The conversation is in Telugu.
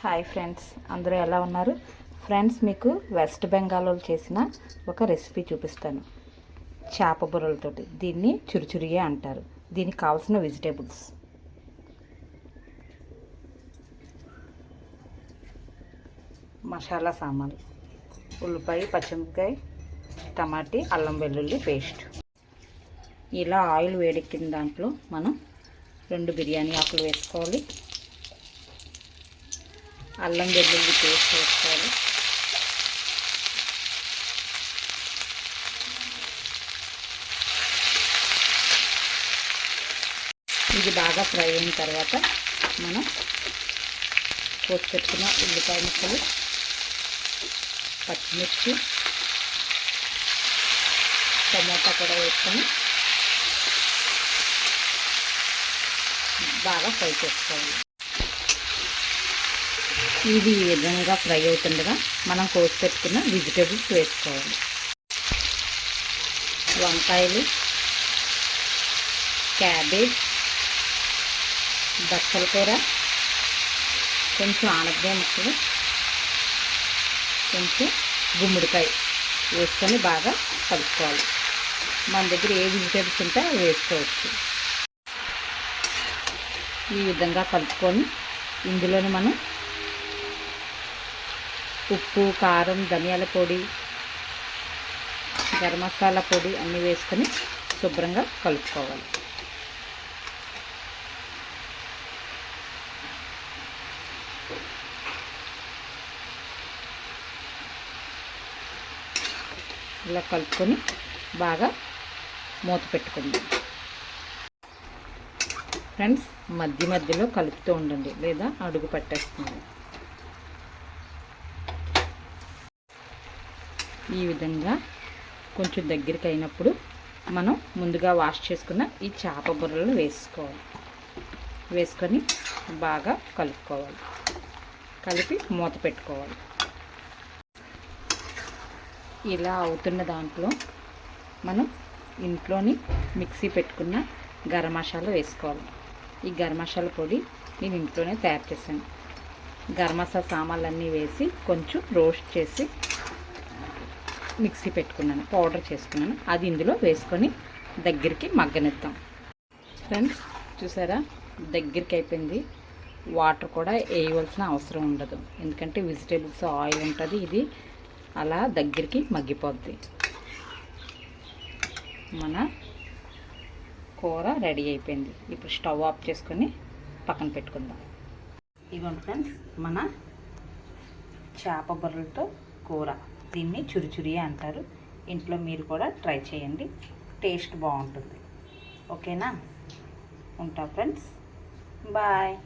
హాయ్ ఫ్రెండ్స్ అందరూ ఎలా ఉన్నారు? ఫ్రెండ్స్ మీకు వెస్ట్ బెంగాల్లో చేసిన ఒక రెసిపీ చూపిస్తాను. చేప బుర్రలతోటి. దీన్ని చురుచురియే అంటారు. దీనికి కావాల్సిన వెజిటేబుల్స్. మసాలా సామాన్లు. ఉల్లిపాయ పచ్చిమిరపకాయ టమాటీ అల్లం వెల్లుల్లి పేస్ట్. ఇలా ఆయిల్ వేడెక్కిన దాంట్లో మనం రెండు బిర్యానీ ఆకులు వేసుకోవాలి. అల్లం వెల్లుల్లి పేస్ట్ వేసుకోవాలి. ఇది బాగా ఫ్రై అయిన తర్వాత మనం కోసి పెట్టుకున్న ఉల్లిపాయ ముక్కలు పచ్చిమిర్చి టమోటా కూడా వేసుకొని బాగా ఫ్రై చేసుకోవాలి. ఇది ఈ విధంగా ఫ్రై అవుతుండగా మనం కోసి పెట్టుకున్న వెజిటేబుల్స్ వేసుకోవాలి. వంకాయలు క్యాబేజ్ బచ్చల కూర కొంచెం ఆనపకాయ ముక్కలు కొంచెం గుమ్మడికాయ వేసుకొని బాగా కలుపుకోవాలి. మన దగ్గర ఏ వెజిటేబుల్స్ ఉంటే వేసుకోవచ్చు. ఈ విధంగా కలుపుకొని ఇందులోనే మనం ఉప్పు కారం ధనియాల పొడి గరం మసాలా పొడి అన్నీ వేసుకొని శుభ్రంగా కలుపుకోవాలి. ఇలా కలుపుకొని బాగా మూత పెట్టుకుందాం. ఫ్రెండ్స్ మధ్య మధ్యలో కలుపుతూ ఉండండి లేదా అడుగు పట్టేస్తుంది. ఈ విధంగా కొంచెం దగ్గరికి అయినప్పుడు మనం ముందుగా వాష్ చేసుకున్న ఈ చేప బుర్రలు వేసుకోవాలి. వేసుకొని బాగా కలుపుకోవాలి. కలిపి మూత పెట్టుకోవాలి. ఇలా అవుతున్న దాంట్లో మనం ఇంట్లోని మిక్సీ పెట్టుకున్న గరం మసాలా వేసుకోవాలి. ఈ గరం మసాలా పొడి నేను ఇంట్లోనే తయారు చేశాను. గరం మసాలా సామాన్లన్నీ వేసి కొంచెం రోస్ట్ చేసి మిక్సీ పెట్టుకున్నాను పౌడర్ చేసుకున్నాను. అది ఇందులో వేసుకొని దగ్గరికి మగ్గనిద్దాం. ఫ్రెండ్స్ చూసారా? దగ్గరికి అయిపోయింది. వాటర్ కూడా వేయవలసిన అవసరం ఉండదు. ఎందుకంటే వెజిటేబుల్స్ ఆయిల్ ఉంటుంది ఇది. అలా దగ్గరికి మగ్గిపోద్ది. మన కూర రెడీ అయిపోయింది. ఇప్పుడు స్టవ్ ఆఫ్ చేసుకొని పక్కన పెట్టుకుందాం. ఇదిగోండి ఫ్రెండ్స్ మన చేప బర్రెలతో కూర. దీన్ని చురిచురి అంటారు. ఇంట్లో మీరు కూడా ట్రై చేయండి. టేస్ట్ బాగుంటుంది. ఓకేనా? ఉంటా ఫ్రెండ్స్. బాయ్.